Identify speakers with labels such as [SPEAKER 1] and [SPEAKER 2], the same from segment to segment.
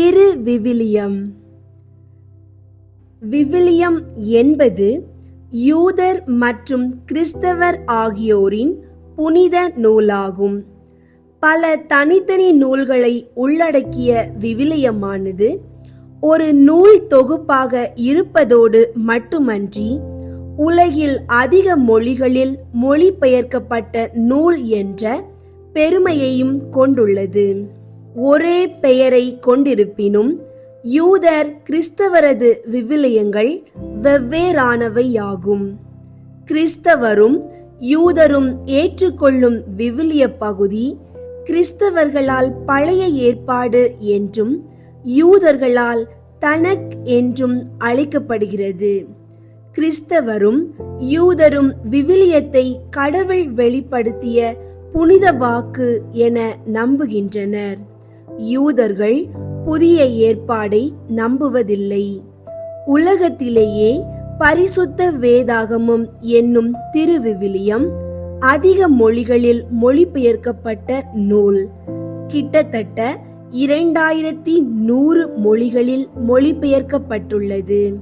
[SPEAKER 1] திரு விவிலியம். விவிலியம் என்பது யூதர் மற்றும் கிறிஸ்தவர் ஆகியோரின் புனித நூலாகும். பல தனித்தனி நூல்களை உள்ளடக்கிய விவிலியமானது ஒரு நூல் தொகுப்பாக இருப்பதோடு மட்டுமன்றி உலகில் அதிக மொழிகளில் மொழிபெயர்க்கப்பட்ட நூல் என்ற பெருமையையும் கொண்டுள்ளது. ஒரே பெயரை கொண்டிருப்பினும் யூதர் கிறிஸ்தவரது விவிலியங்கள் வெவ்வேறானவையாகும். கிறிஸ்தவரும் யூதரும் ஏற்றுக்கொள்ளும் விவிலிய பகுதி கிறிஸ்தவர்களால் பழைய ஏற்பாடு என்றும் யூதர்களால் தனக் என்றும் அழைக்கப்படுகிறது. கிறிஸ்தவரும் யூதரும் விவிலியத்தை கடவுள் வெளிப்படுத்திய புனித வாக்கு என நம்புகின்றனர். யூதர்கள் புதிய ஏற்பாடை நம்புவதில்லை. உலகத்திலேயே பரிசுத்த வேதாகமம் என்னும் திருவிவிலியம் அதிக மொழிகளில் மொழிபெயர்க்கப்பட்ட நூல். கிட்டத்தட்ட இரண்டாயிரத்தி நூறு மொழிகளில் மொழிபெயர்க்கப்பட்டுள்ளது.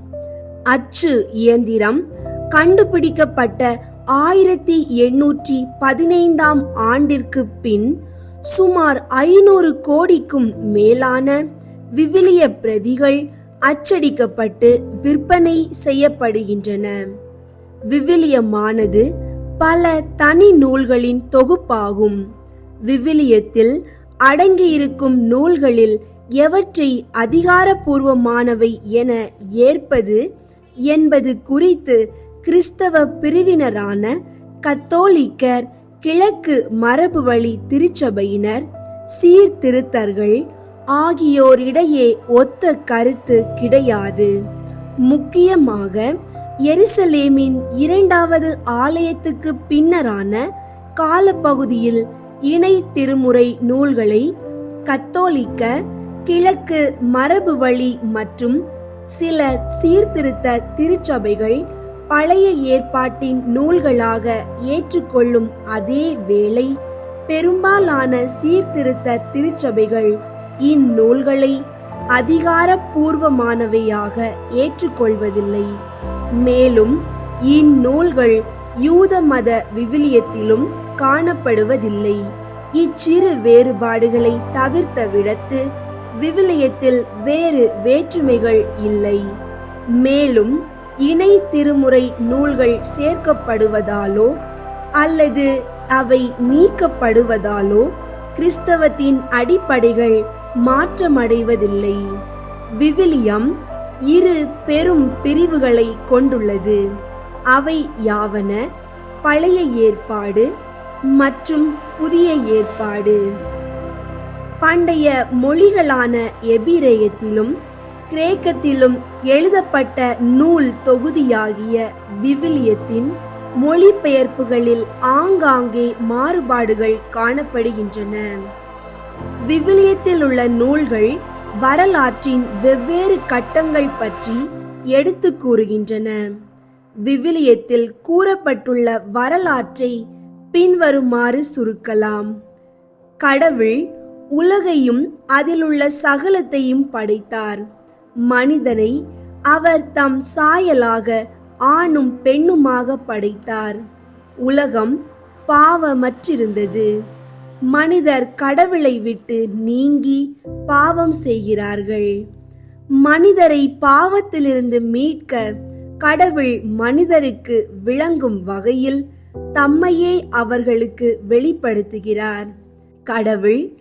[SPEAKER 1] அச்சு இயந்திரம் கண்டுபிடிக்கப்பட்ட ஆயிரத்தி எண்ணூற்றி பதினைந்தாம் ஆண்டிற்கு பின் சுமார் ஐநூறு கோடிக்கும் மேலான விவிலிய பிரதிகள் அச்சடிக்கப்பட்டு விற்பனை செய்யப்படுகின்றன. விவிலியமானது பல தனி நூல்களின் தொகுப்பாகும். விவிலியத்தில் அடங்கியிருக்கும் நூல்களில் எவற்றை அதிகாரப்பூர்வமானவை என ஏற்பது என்பது குறித்து கிறிஸ்தவ பிரிவினரான கத்தோலிக்கர் கிழக்கு மரபு வழி திருச்சபையினர் சீர்திருத்தர்கள் ஆகியோரிடையே ஒத்த கருத்து கிடையாது. முக்கியமாக எருசலேமின் இரண்டாவது ஆலயத்துக்கு பின்னரான காலப்பகுதியில் இணை திருமுறை நூல்களை கத்தோலிக்க கிழக்கு மரபு வழி மற்றும் சில சீர்திருத்த திருச்சபைகள் பழைய ஏற்பாட்டின் நூல்களாக ஏற்றுக்கொள்ளும் அதே வேளை பெரும்பாலான சீர்திருத்த திருச்சபைகள் இந்நூல்களை அதிகாரப்பூர்வமானவையாக ஏற்றுக்கொள்வதில்லை. மேலும் இந்நூல்கள் யூத மத விவிலியத்திலும் காணப்படுவதில்லை. இச்சிறு வேறுபாடுகளை தவிர்த்த விடத்து விவிலியத்தில் வேறு வேற்றுமைகள் இல்லை. மேலும் இணை திருமுறை நூல்கள் சேர்க்கப்படுவதாலோ அல்லது அவை நீக்கப்படுவதாலோ கிறிஸ்தவத்தின் அடிப்படைகள் மாற்றமடைவதில்லை. விவிலியம் இரு பெரும் பிரிவுகளை கொண்டுள்ளது. அவை யாவன? பழைய ஏற்பாடு மற்றும் புதிய ஏற்பாடு. பண்டைய மொழிகளான எபிரேயத்திலும் கிரேக்கத்திலும் எழுதப்பட்ட நூல் தொகுதியாகிய விவிலியத்தின் மொழிபெயர்ப்புகளில் ஆங்காங்கே மாறுபாடுகள் காணப்படுகின்றன. விவிலியத்தில் உள்ள நூல்கள் வரலாற்றின் வெவ்வேறு கட்டங்கள் பற்றி எடுத்து கூறுகின்றன. விவிலியத்தில் கூறப்பட்டுள்ள வரலாற்றை பின்வருமாறு சுருக்கலாம். கடவுள் உலகையும் அதிலுள்ள சகலத்தையும் படைத்தார். மனிதனை அவர் தம் சாயலாக ஆணும் பெண்ணுமாக படைத்தார். உலகம் பாவமற்றிருந்தது. மனிதர் கடவுளை விட்டு நீங்கி பாவம் செய்கிறார்கள். மனிதரை பாவத்திலிருந்து மீட்க கடவுள் மனிதருக்கு விளங்கும் வகையில் தம்மையே அவர்களுக்கு வெளிப்படுத்துகிறார். கடவுள்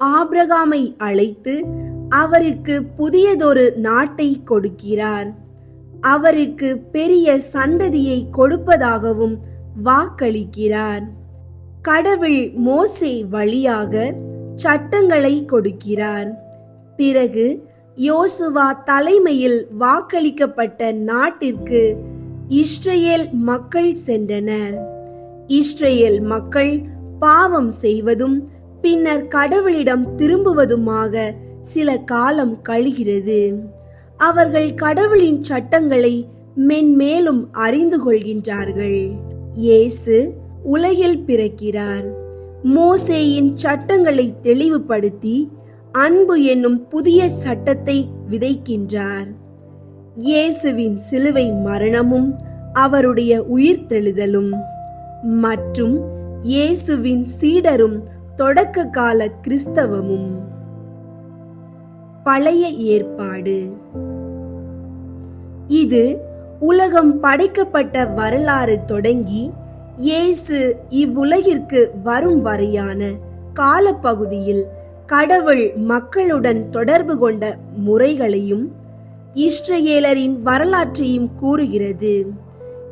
[SPEAKER 1] ஆபிரகாமை அழைத்து அவருக்கு புதியதொரு நாட்டை கொடுக்கிறார். அவருக்கு பெரிய சந்ததியை கொடுப்பதாகவும் வாக்களிக்கிறார். கடவுள் மோசே வழியாக சட்டங்களை கொடுக்கிறார். பிறகு யோசுவா தலைமையில் வாக்களிக்கப்பட்ட நாட்டிற்கு இஸ்ரேல் மக்கள் சென்றனர். இஸ்ரேல் மக்கள் பாவம் செய்வதும் பின்னர் கடவுளிடம் திரும்புவதுமாக சில காலம் கழிகிறது. அவர்கள் கடவுளின் சட்டங்களை மென்மேலும் அறிந்து கொள்கின்றார்கள். இயேசு உலகில் பிறக்கிறார். மோசேயின் சட்டங்களை தெளிவுபடுத்தி அன்பு என்னும் புதிய சட்டத்தை விதைக்கின்றார். இயேசுவின் சிலுவை மரணமும் அவருடைய உயிர்த்தெழுதலும் மற்றும் இயேசுவின் சீடரும் தொடக்க கால கிறிஸ்தவமும். பழைய ஏற்பாடு. இது உலகம் படைக்கப்பட்ட வரலாறு தொடங்கி இயேசு இவ்வுலகிற்கு வரும் வரையான காலப்பகுதியில் கடவுள் மக்களுடன் தொடர்பு கொண்ட முறைகளையும் இஸ்ரேலரின் வரலாற்றையும் கூறுகிறது.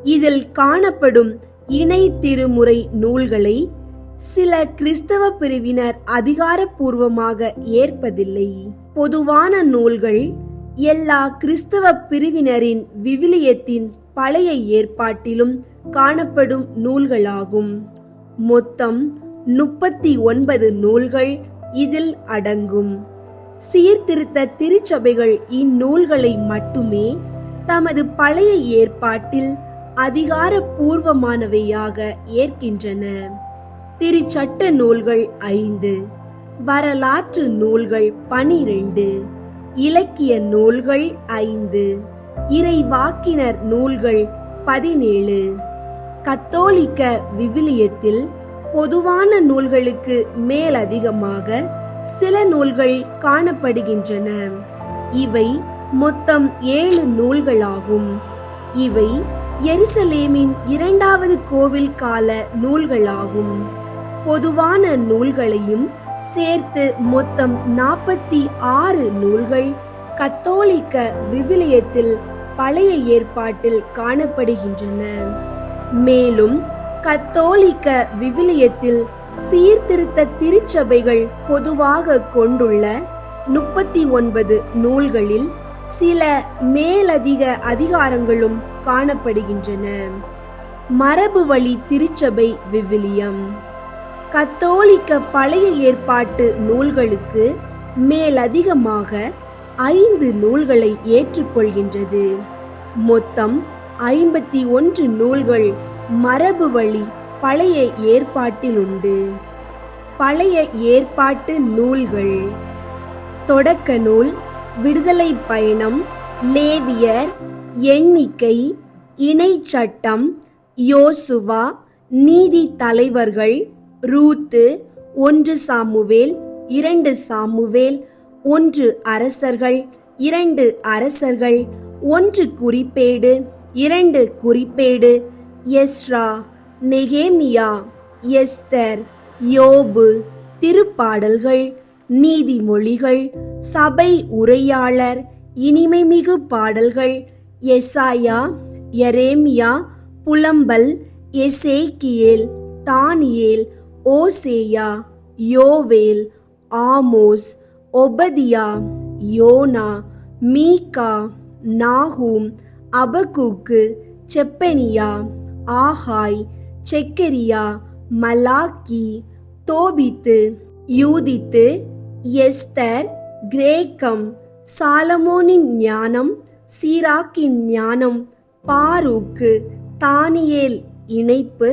[SPEAKER 1] இதில் காணப்படும் இணை திருமுறை நூல்களை சில கிறிஸ்தவ பிரிவினர் அதிகாரப்பூர்வமாக ஏற்பதில்லை. பொதுவான நூல்கள் எல்லா கிறிஸ்தவ பிரிவினரின் விவிலியத்தின் பழைய ஏற்பாட்டிலும் காணப்படும் நூல்களாகும். மொத்தம் முப்பத்தி ஒன்பது நூல்கள் இதில் அடங்கும். சீர்திருத்த திருச்சபைகள் இந்நூல்களை மட்டுமே தமது பழைய ஏற்பாட்டில் அதிகாரப்பூர்வமானவையாக ஏற்கின்றன. திருச்சட்ட நூல்கள் ஐந்து. வரலாற்று நூல்கள் பனிரெண்டு இலக்கிய நூல்கள் ஐந்து இறைவாக்கினர் நூல்கள் பதினேழு. கத்தோலிக்க விவிலியத்தில் பொதுவான நூல்களுக்கு மேலதிகமாக சில நூல்கள் காணப்படுகின்றன. இவை மொத்தம் ஏழு நூல்களாகும். இவை எருசலேமின் இரண்டாவது கோவில் கால நூல்களாகும். பொதுவான நூல்களையும் சேர்த்து மொத்தம் நாற்பத்தி ஆறு நூல்கள் கத்தோலிக்க விவிலியத்தில் பழைய ஏற்பாட்டில் காணப்படுகின்றன. மேலும் கத்தோலிக்க விவிலியத்தில் சீர்திருத்த திருச்சபைகள் பொதுவாக கொண்டுள்ள முப்பத்தி ஒன்பது நூல்களில் சில மேலதிக அதிகாரங்களும் காணப்படுகின்றன. மரபு வழி திருச்சபை விவிலியம். கத்தோலிக்க பழைய ஏற்பாட்டு நூல்களுக்கு மேலதிகமாக ஐந்து நூல்களை ஏற்றுக்கொள்கின்றது. மொத்தம் ஐம்பத்தி ஒன்று நூல்கள் மரபு வழி பழைய ஏற்பாட்டில் உண்டு. பழைய ஏற்பாட்டு நூல்கள். தொடக்க நூல் விடுதலை பயணம் லேவியர் எண்ணிக்கை இணை சட்டம் யோசுவா நீதி தலைவர்கள் ரூத்து ஒன்று சாமுவேல் இரண்டு சாமுவேல் ஒன்று அரசர்கள் இரண்டு அரசர்கள் ஒன்று குறிப்பேடு இரண்டு குறிப்பேடு எஸ்ரா நெகேமியா எஸ்தர் யோபு திருப்பாடல்கள் நீதிமொழிகள் சபை உரையாளர் இனிமைமிகு பாடல்கள் எசாயா எரேமியா புலம்பல் எசேக்கியேல் தானியேல் ஓசேயா யோவேல் ஆமோஸ் ஒபதியா யோனா மீகா நாகூம் Habakkuk Zephaniah Haggai Zechariah Malachi Tobit Judith Esther கிரேக்கம் சாலமோனின் ஞானம் சீராக்கின் ஞானம் பாரூக்கு தானியேல் இணைப்பு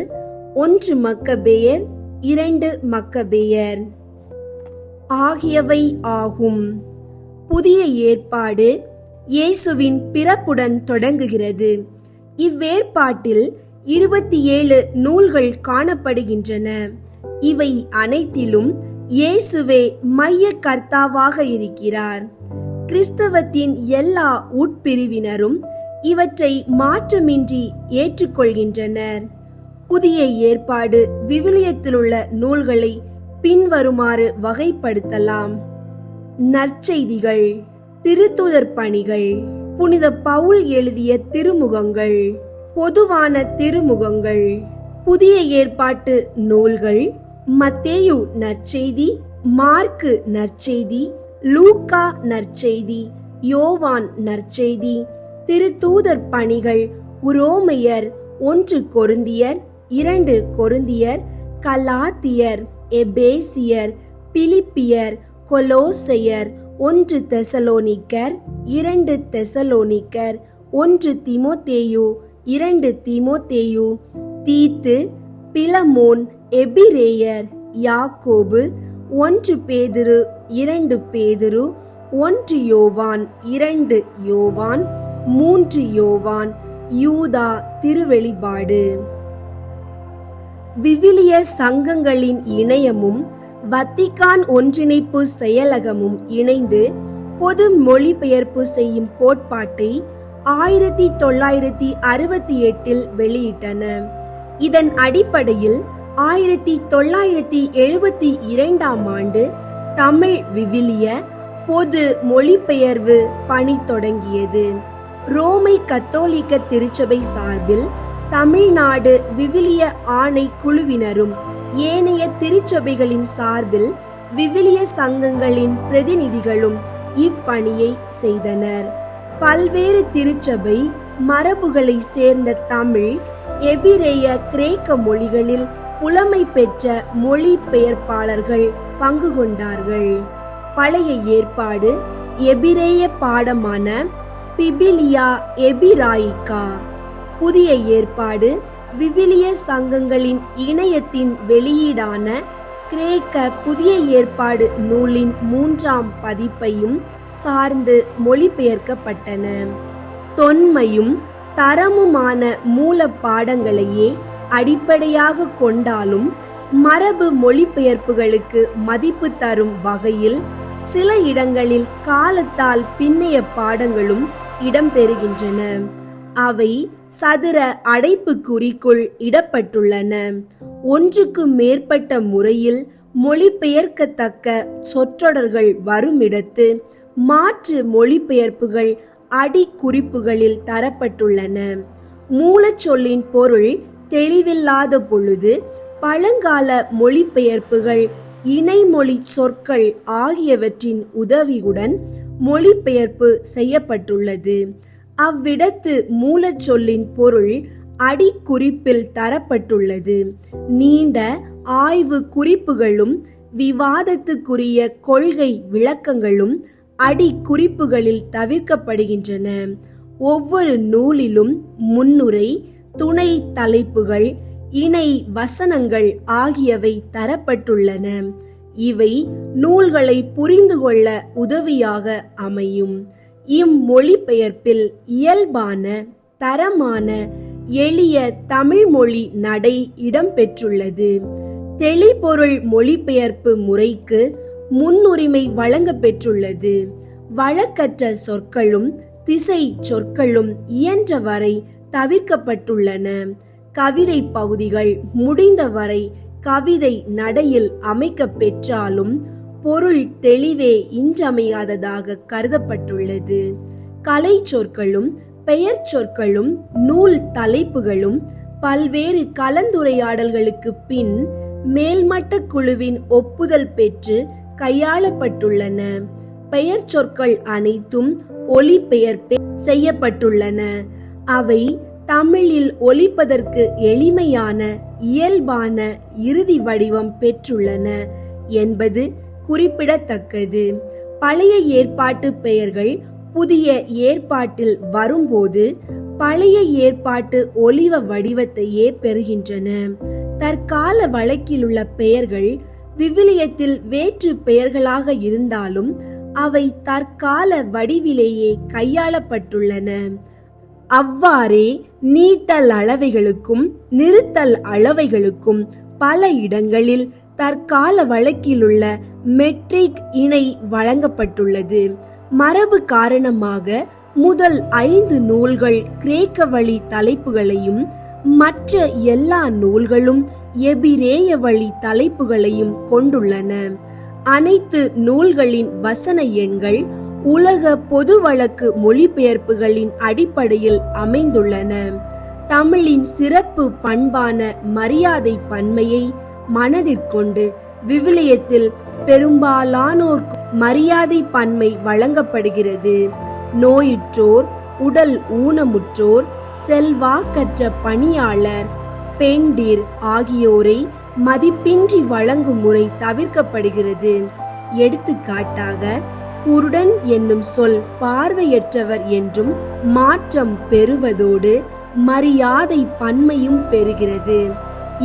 [SPEAKER 1] ஒன்று மக்கபேயர் இரண்டு மக்கபேயர். ஆகியவை ஆகும். புதிய ஏற்பாடு இயேசுவின் பிறப்புடன் தொடங்குகிறது. இவ்வேற்பாட்டில் இருபத்தி ஏழு நூல்கள் காணப்படுகின்றன. இவை அனைத்திலும் இயேசுவே மைய கர்த்தாவாக இருக்கிறார். கிறிஸ்தவத்தின் எல்லா உட்பிரிவினரும் இவற்றை மாற்றமின்றி ஏற்றுக்கொள்கின்றனர். புதிய ஏற்பாடு விவிலியத்தில் உள்ள நூல்களை பின்வருமாறு வகைப்படுத்தலாம். நற்செய்திகள் திருத்துதர் பணிகள் புனித பவுல் எழுதிய திருமுகங்கள் பொதுவான திருமுகங்கள் புதிய ஏற்பாட்டு நூல்கள் மத்தேயு நற்செய்தி மார்க்கு நற்செய்தி லூக்கா நற்செய்தி யோவான் நற்செய்தி திருத்தூதர் பணிகள் உரோமையர் ஒன்று கொருந்தியர் இரண்டு கொருந்தியர் கலாத்தியர் எபேசியர் பிலிப்பியர் கொலோசையர் ஒன்று தெசலோனிக்கர் இரண்டு தெசலோனிக்கர் ஒன்று திமோத்தேயு இரண்டு திமோத்தேயு தீத்து பிலமோன் எபிரேயர் யாக்கோபு ஒன்று பேதுரு இரண்டு பேதுரு ஒன்று யோவான் இரண்டு யோவான் மூன்று யோவான் யூதா திருவெளிபாடு. விவிலிய சங்கங்களின் இணையமும் வத்திக்கான் ஒன்றிணைப்பு செயலகமும் இணைந்து பொது மொழிபெயர்ப்பு செய்யும் கோட்பாட்டை ஆயிரத்தி தொள்ளாயிரத்தி அறுபத்தி எட்டில் வெளியிட்டன. இதன் அடிப்படையில் ஆயிரத்தி தொள்ளாயிரத்தி எழுபத்தி இரண்டாம் ஆண்டு தமிழ் விவிலிய பொது மொழிபெயர்வு பணி தொடங்கியது. ரோமை கத்தோலிக்க திருச்சபை சார்பில் தமிழ்நாடு விவிலிய ஆணை குழுவினரும் ஏனைய திருச்சபைகளின் சார்பில் விவிலிய சங்கங்களின் பிரதிநிதிகளும் இப்பணியை செய்தனர். பல்வேறு திருச்சபை மரபுகளை சேர்ந்த தமிழ் எபிரேய கிரேக்க மொழிகளில் புலமை பெற்ற மொழி பெயர்ப்பாளர்கள் பங்கு கொண்டார்கள். பழைய ஏற்பாடு எபிரேய பாடமான பிபிலியா எபிராயிகா. புதிய ஏற்பாடு விவிலிய சங்கங்களின் இணையத்தின் வெளியீடான கிரேக்க புதிய ஏற்பாடு நூலின் மூன்றாம் பதிப்பையும் சார்ந்து மொழிபெயர்க்கப்பட்டன. தொன்மையும் தரமுமான மூல பாடங்களையே அடிப்படையாக கொண்டாலும் மரபு மொழிபெயர்ப்புகளுக்கு மதிப்பு தரும் வகையில் சில இடங்களில் காலத்தால் பின்னைய பாடங்களும் இடம்பெறுகின்றன. அவை சதுர அடைப்புக்குறிக்குள் இடப்பட்டுள்ளன. ஒன்றுக்கு மேற்பட்ட முறையில் மொழிபெயர்க்கத்தக்க சொற்றொடர்கள் வருமிடத்து மாற்று மொழிபெயர்ப்புகள் அடிக்குறிப்புகளில் தரப்பட்டுள்ளன. மூலச்சொல்லின் பொருள் தெளிவில்லாத பொழுது பழங்கால மொழிபெயர்ப்புகள் இணைமொழி சொற்கள் ஆகியவற்றின் உதவியுடன் மொழிபெயர்ப்பு செய்யப்பட்டுள்ளது. அவ்விடத்து மூலச்சொல்லின் பொருள் அடிக்குறிப்பில் தரப்பட்டுள்ளது. நீண்ட ஆய்வு குறிப்புகளும் விவாதத்துக்குரிய கொள்கை விளக்கங்களும் அடிக்குறிப்புகளில் தவிர்க்கப்படுகின்றன. ஒவ்வொரு நூலிலும் முன்னுரை துணை தலைப்புகள் இணை வசனங்கள் ஆகியவை தரப்பட்டுள்ளன. இவை நூல்களை புரிந்து கொள்ள உதவியாக அமையும். இம்மொழிபெயர்ப்பில் இயல்பான தரமான எளிய தமிழ் மொழி நடை இடம்பெற்றுள்ளது. தெளிபொருள் மொழிபெயர்ப்பு முறைக்கு முன்னுரிமை வழங்க பெற்றுள்ளது வழக்கற்ற சொற்களும் திசை சொற்களும் இயன்றவரை தவிர்க்கப்பட்டுள்ளன. கவிதை பகுதிகள் முடிந்தவரை கவிதை நடையில் அமைக்க பெற்றாலும் பொருள் தெளிவே இன்றமையாததாக கருதப்பட்டுள்ளது. கலை சொற்களும் பெயர் சொற்களும் நூல் தலைப்புகளும் பல்வேறு கலந்துரையாடல்களுக்கு பின் மேல்மட்ட குழுவின் ஒப்புதல் பெற்று கையாளப்பட்டுள்ளன. பெயர் சொற்கள் அனைத்தும் ஒலிபெயர்ப்பு செய்யப்பட்டுள்ளன. அவை தமிழில் ஒலிப்பதற்கு எளிமையான இயல்பான இறுதி வடிவம் பெற்றுள்ளன என்பது குறிப்பிடத்தக்கது. பழைய ஏற்பாட்டு பெயர்கள் புதிய ஏற்பாட்டில் வரும்போது பழைய ஏற்பாட்டு ஒலிவ வடிவத்தையே பெறுகின்றன. தற்கால வழக்கில் உள்ள பெயர்கள் விவிலியத்தில் வேற்று பெயர்களாக இருந்தாலும் அவை தற்கால வடிவிலேயே கையாளப்பட்டுள்ளன. அவ்வாறே நீட்டல் அளவைகளுக்கும் நிறுத்தல் அளவைகளுக்கும் பல இடங்களில் தற்கால வழக்கிலுள்ள மெட்ரிக் இணை வழங்கப்பட்டுள்ளது. மரபு காரணமாக முதல் ஐந்து நூல்கள் கிரேக்க வழி தலைப்புகளையும் மற்ற எல்லா நூல்களும் எபிரேய வழி தலைப்புகளையும் கொண்டுள்ளன. அனைத்து நூல்களின் வசன எண்கள் உலக பொது வழக்கு மொழிபெயர்ப்புகளின் அடிப்படையில் அமைந்துள்ளன. தமிழின் சிறப்பு பண்பான மரியாதை பன்மையை மனதிற்கொண்டு விவிலியத்தில் பெரும்பாலானோர்க்கு மரியாதை பன்மை வழங்கப்படுகிறது. நோயுற்றோர் உடல் ஊனமுற்றோர் செல்வாக்கற்ற பணியாளர் பெண்டிர் ஆகியோரை மதிப்பின்றி வழங்கும் முறை தவிர்க்கப்படுகிறது. எடுத்துக்காட்டாக குருடன் என்னும் சொல் பார்வையற்றவர் என்றும் மாற்றம் பெறுவதோடு மரியாதை பன்மையும் பெறுகிறது.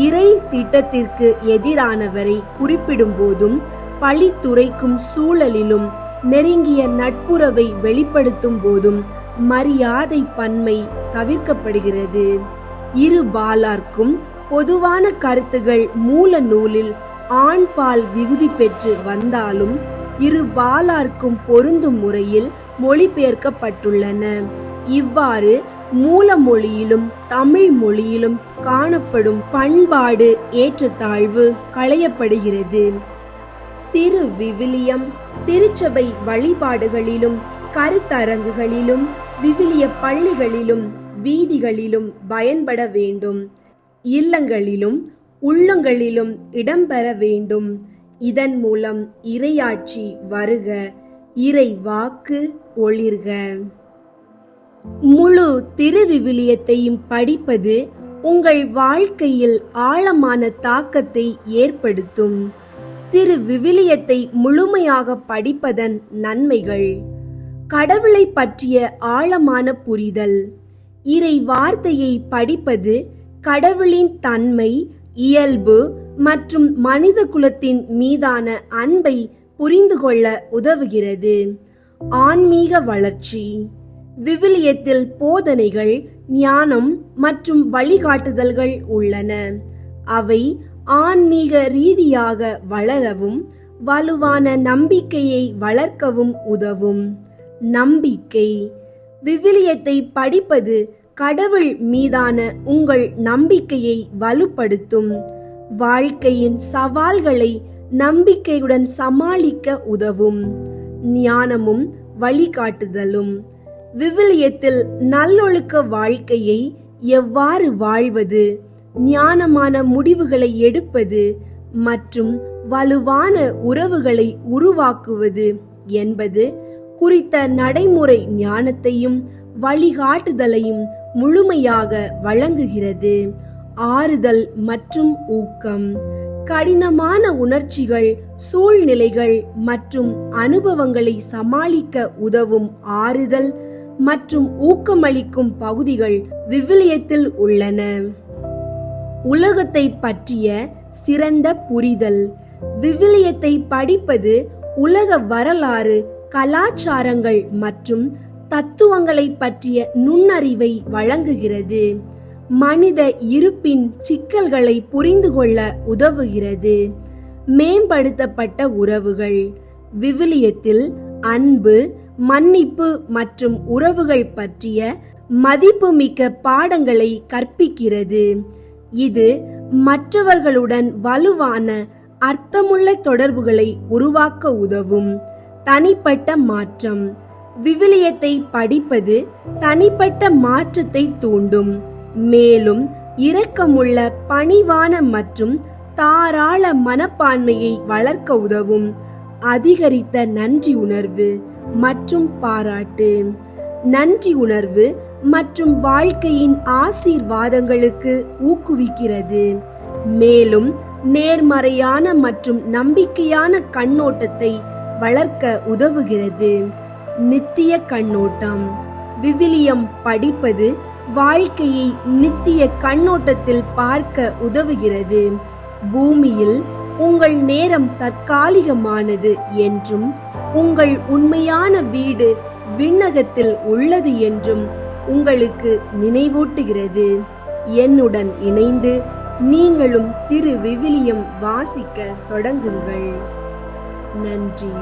[SPEAKER 1] இறை திட்டத்திற்கு எதிரானவரை குறிப்பிடும் போதும் பழித்துரைக்கும் சூழலிலும் நெருங்கிய நட்புறவை வெளிப்படுத்தும் போதும் மரியாதை பன்மை தவிர்க்கப்படுகிறது. இரு பாலார்க்கும் பொதுவான கருத்துகள் மூல நூலில் ஆண் பால் விகுதி பெற்று வந்தாலும் இரு பாலார்க்கும் பொருந்தும் முறையில் மொழிபெயர்க்கப்பட்டுள்ளன. இவ்வாறு மூல மொழியிலும் தமிழ் மொழியிலும் காணப்படும் பண்பாடு ஏற்றத்தாழ்வு களையப்படுகிறது. திரு விவிலியம் திருச்சபை வழிபாடுகளிலும் கருத்தரங்குகளிலும் விவிலிய பள்ளிகளிலும் வீதிகளிலும் பயன்பட வேண்டும். இல்லங்களிலும் உள்ளங்களிலும் இடம்பெற வேண்டும். இதன் மூலம் இரையாட்சி வருக இறை வாக்கு ஒளிர்க. முழு திருவிவிலியத்தையும் படிப்பது உங்கள் வாழ்க்கையில் ஆழமான தாக்கத்தை ஏற்படுத்தும். திரு விவிலியத்தை முழுமையாக படிப்பதன் நன்மைகள். கடவுளை பற்றிய ஆழமான புரிதல். இறை வார்த்தையை படிப்பது கடவுளின் தன்மை இயல்பு மற்றும் மனித குலத்தின் மீதான அன்பை புரிந்து கொள்ள உதவுகிறது. ஆன்மீக வளர்ச்சி. விவிலியத்தில் போதனைகள் ஞானம் மற்றும் வழிகாட்டுதல்கள் உள்ளன. அவை ஆன்மீக ரீதியாக வளரவும் வலுவான நம்பிக்கையை வளர்க்கவும் உதவும். நம்பிக்கை. விவிலியத்தை படிப்பது கடவுள் மீதான உங்கள் நம்பிக்கையை வலுப்படுத்தும். வாழ்க்கையின் சவால்களை நம்பிக்கையுடன் சமாளிக்க உதவும். ஞானமும் வழிகாட்டுதலும். விவிலியத்தில் நல்லொழுக்க வாழ்க்கையை எவ்வாறு வாழ்வது? ஞானமான முடிவுகளை எடுப்பது மற்றும் வலுவான உறவுகளை உருவாக்குவது என்பது குறித்த நடைமுறை ஞானத்தையும் வழிகாட்டுதலையும் முழுமையாக வழங்குகிறது. ஆறுதல் மற்றும் ஊக்கம். கடினமான உணர்ச்சிகள் சூழ்நிலைகள் மற்றும் அனுபவங்களை சமாளிக்க உதவும் ஆறுதல் மற்றும் ஊக்கமளிக்கும் பகுதிகள் விவிலியத்தில் உள்ளன. உலகத்தை பற்றிய சிறந்த புரிதல். விவிலியத்தை படிப்பது உலக வரலாறு கலாச்சாரங்கள் மற்றும் தத்துவங்களை பற்றிய நுண்ணறிவை வழங்குகிறது. மனித இருப்பின் சிக்கல்களை புரிந்து கொள்ள உதவுகிறது. மேம்படுத்தப்பட்ட உறவுகள். விவிலியத்தில் அன்பு மன்னிப்பு மற்றும் உறவுகள் பற்றிய மதிப்புமிக்க பாடங்களை கற்பிக்கிறது. இது மற்றவர்களுடன் வலுவான அர்த்தமுள்ள தொடர்புகளை உருவாக்க உதவும். தனிப்பட்ட மாற்றம். விவிலியத்தை படிப்பது தனிப்பட்ட மாற்றத்தை தூண்டும். மேலும் இரக்கமுள்ள பணிவான மற்றும் தாராள மனப்பான்மையை வளர்க்க உதவும். அதிகரித்த நன்றி உணர்வு. மற்றும் பாராட்டு. நன்றி உணர்வு மற்றும் வாழ்க்கையின் ஆசீர்வாதங்களுக்கு ஊக்குவிக்கிறது. மேலும் நேர்மறையான மற்றும் நம்பிக்கையான கண்ணோட்டத்தை வளர்க்க உதவுகிறது. நித்திய கண்ணோட்டம். விவிலியம் படிப்பது வாழ்க்கையை நித்திய கண்ணோட்டத்தில் பார்க்க உதவுகிறது. பூமியில் உங்கள் நேரம் தற்காலிகமானது என்றும் உங்கள் உண்மையான வீடு விண்ணகத்தில் உள்ளது என்றும் உங்களுக்கு நினைவூட்டுகிறது. என்னுடன் இணைந்து நீங்களும் திரு விவிலியம் வாசிக்க தொடங்குங்கள். நன்றி.